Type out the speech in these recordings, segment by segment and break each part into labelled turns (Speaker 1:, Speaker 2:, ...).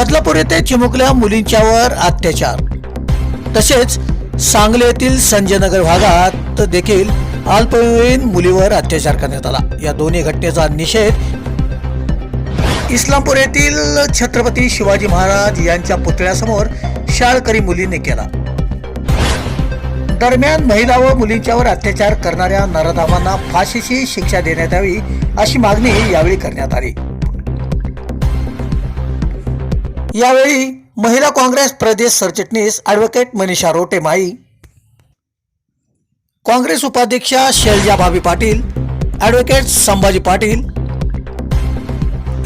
Speaker 1: बदलापूर येथे चिमुकल्या मुलींच्यावर अत्याचार. तसेच सांगली येथील संजयनगर भागात देखील अल्पवयीन मुलीवर अत्याचार करण्यात आला. या दोन्ही घटनेचा निषेध इस्लामपूर येथील छत्रपती शिवाजी महाराज यांच्या पुतळ्यासमोर शाळकरी मुलींनी केला. दरम्यान महिला व मुलींच्यावर अत्याचार करणाऱ्या नरदामांना फाशीची शिक्षा देण्यात यावी अशी मागणी यावेळी करण्यात आली. यावेळी महिला काँग्रेस प्रदेश सरचिटणीस ॲडव्होकेट मनीषा रोटे माई काँग्रेस उपाध्यक्षा शैलजा भाभी पाटील ॲडव्होकेट संभाजी पाटील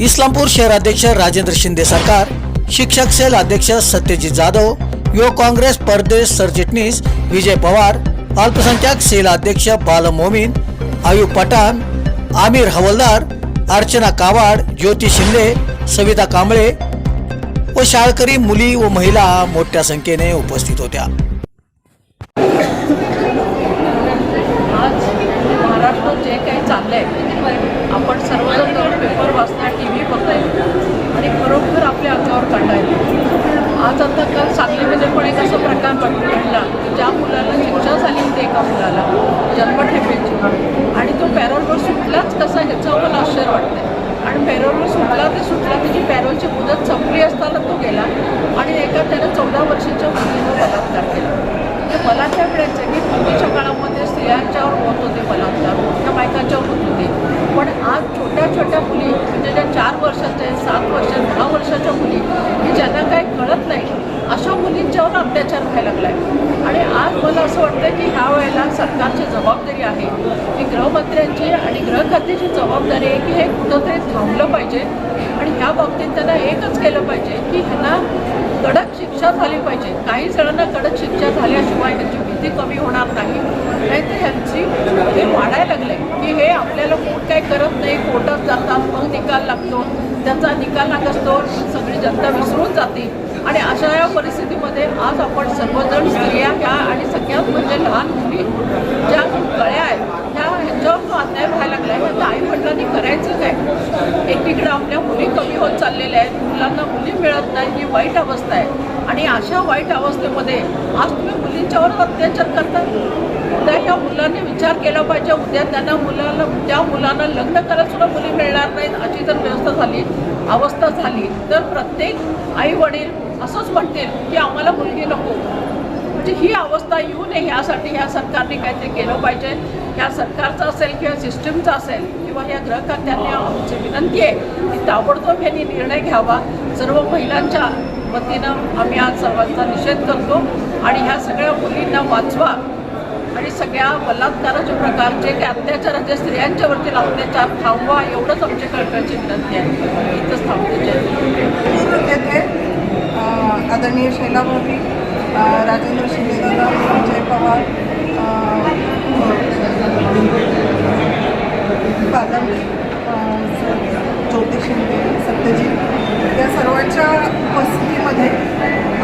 Speaker 1: इस्लामपूर शहराध्यक्ष राजेंद्र शिंदे सरकार शिक्षक सेल अध्यक्ष सत्यजित जाधव युवक काँग्रेस प्रदेश सरचिटणीस विजय पवार अल्पसंख्याक सेल अध्यक्ष बालम मोमीन आयुब पठाण आमिर हवलदार अर्चना कावाड ज्योती शिंदे सविता कांबळे व शाळकरी मुली व महिला मोठ्या संख्येने उपस्थित होत्या.
Speaker 2: आज महाराष्ट्रात जे काही चाललंय आहे आपण सर्वजण जाऊन पेपर वाचता टी व्ही बघताय आणि खरोखर आपल्या अंगावर काढता येतो आज आता काल सांगलीमध्ये पण एक असा प्रकार बघ- घडला की ज्या मुलाला शिक्षा झाली होती एका मुलाला जन्मठेपेची आणि तो पॅरोलवर सुटलाच कसा ह्याचं मला आश्चर्य वाटतंय आणि पॅरोलवर सुटला ते सुटला त्याची पॅरोलची मुदत संपली असताना तो गेला आणि एका त्यानं चौदा वर्षाच्या मुलीनं बलात्कार केला म्हणजे मला काय म्हणायचं की पूर्वीच्या काळामध्ये स्त्रियांच्यावर होत होते बलात्कार मोठ्या बायकांच्यावर होत होते पण आज छोट्या छोट्या मुली म्हणजे ज्या चार वर्षाच्या आहेत सात वर्ष दहा वर्षाच्या मुली की ज्यांना काही कळत नाही अशा मुलींच्यावर अत्याचार व्हायला लागला आहे आणि आज मला असं वाटतं की ह्या वेळेला सरकारची जबाबदारी आहे की गृहमंत्र्यांची आणि गृहखात्याची जबाबदारी आहे की हे कुठंतरी थांबलं पाहिजे. आणि ह्या बाबतीत त्यांना एकच केलं पाहिजे की ह्यांना कडक शिक्षा झाली पाहिजे. काही जणांना कडक शिक्षा झाल्याशिवाय ह्यांची भीती कमी होणार नाही. नाहीतर ह्यांची हे वाढायला लागले की हे आपल्याला कोण काही करत नाही कोर्टात जातात मग निकाल लागतो त्याचा निकाल लागतो सगळी जनता विसरून जाते. आणि अशा या परिस्थितीमध्ये आज आपण सर्वजण स्त्रिया ह्या आणि सगळ्यात म्हणजे लहान मुली ज्या कळ्या आहेत अन्याय व्हायला लागला आहे आई वडिलांनी करायचं काय एकीकडे आपल्या मुली कमी होत चाललेल्या आहेत मुलांना मुली मिळत नाही ही वाईट अवस्था आहे. आणि अशा वाईट अवस्थेमध्ये आज तुम्ही मुलींच्यावर अत्याचार करता उद्या ह्या मुलांनी विचार केला पाहिजे उद्या त्यांना मुलाला त्या मुलांना लग्न करायला सुद्धा मुली मिळणार नाहीत अशी जर व्यवस्था झाली अवस्था झाली तर प्रत्येक आई वडील असंच म्हणतील की आम्हाला मुलगी नको. म्हणजे ही अवस्था येऊ नये ह्यासाठी ह्या सरकारने काहीतरी केलं पाहिजे. ह्या सरकारचं असेल किंवा सिस्टीमचं असेल किंवा या ग्रहकर्त्यांनी आमची विनंती आहे की ताबडतोब यांनी निर्णय घ्यावा. सर्व महिलांच्या वतीनं आम्ही आज सर्वांचा निषेध करतो आणि ह्या सगळ्या मुलींना वाचवा आणि सगळ्या बलात्काराचे प्रकार जे काही स्त्रियांच्यावरती अत्याचार थांबवा एवढंच आमची कळकळची विनंती आहे. इथंच थांबते.
Speaker 3: आदरणीय शैलाभाभी राजेंद्र शिंदे दादा विजय पवार अ, बालम ज्योती शिंदे सत्यजित. या सर्वांच्या उपस्थितीमध्ये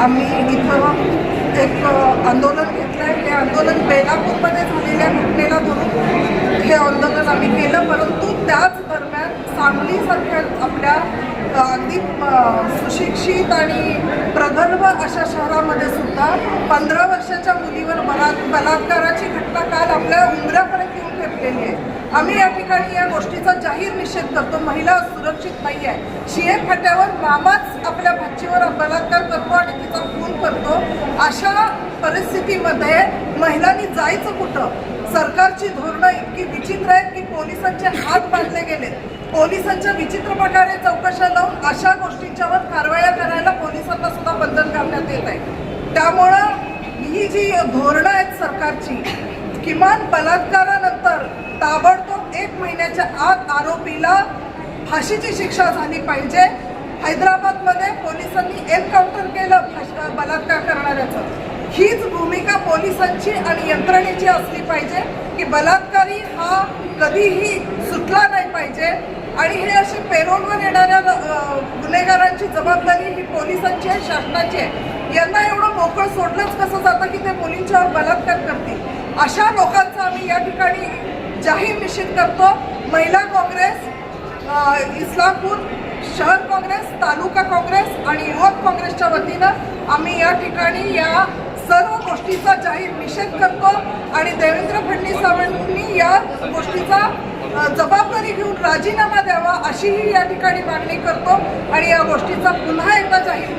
Speaker 3: आम्ही इथं एक आंदोलन घेतलं आहे हे आंदोलन बेलापूरमध्ये झालेलं घटनेला धरून हे आंदोलन आम्ही केलं परंतु त्याच दरम्यान सांगलीसारख्या आपल्या अ, अगदी अ, सुशिक्षित आणि विदर्भ अशा शहरामध्ये सुद्धा पंधरा वर्षाच्या मुलीवर बला बलात्काराची घटना काल आपल्या उंबऱ्यापर्यंत येऊन ठेपलेली आहे. आम्ही या ठिकाणी या गोष्टीचा जाहीर निषेध करतो. महिला सुरक्षित नाही आहे. शिये फाट्यावर मामाच आपल्या भाचीवर बलात्कार करतो आणि तिचा खून करतो. अशा परिस्थितीमध्ये महिलांनी जायचं कुठं? सरकारची धोरणं इतकी विचित्र आहेत की पोलिसांचे हात बांधले गेलेत. पोलिसांच्या विचित्र प्रकारे चौकशा लावून अशा गोष्टींच्यावर कारवाया करायला पोलिसांना सुद्धा बंधन घालण्यात येत आहे. त्यामुळं ही जी धोरणं आहेत सरकारची किमान बलात्कारानंतर ताबडतोब एक महिन्याच्या आत आरोपीला फाशीची शिक्षा झाली पाहिजे. हैदराबादमध्ये पोलिसांनी एन्काउंटर केलं बलात्कार करणाऱ्याचं. हीच भूमिका पोलिसांची आणि यंत्रणेची असली पाहिजे की बलात्कारी हा कधीही सुटला नाही पाहिजे. आणि हे असे पेरोलवर येणाऱ्या गुन्हेगारांची जबाबदारी ही पोलिसांची आहे शासनाची आहे. यांना एवढं मोकळं सोडलंच कसं जातं की ते मुलींच्यावर बलात्कार करतील? अशा लोकांचा आम्ही या ठिकाणी जाहीर निषेध करतो. महिला काँग्रेस इस्लामपूर शहर काँग्रेस तालुका काँग्रेस आणि युवक काँग्रेसच्या वतीनं आम्ही या ठिकाणी या सर्व गोष्टीचा जाहीर निषेध करतो आणि देवेंद्र फडणवीसांनी या गोष्टीचा जबाबदारी घेऊन राजीनामा द्यावा अशीही या ठिकाणी मागणी करतो आणि या गोष्टीचा पुन्हा एकदा जाहीर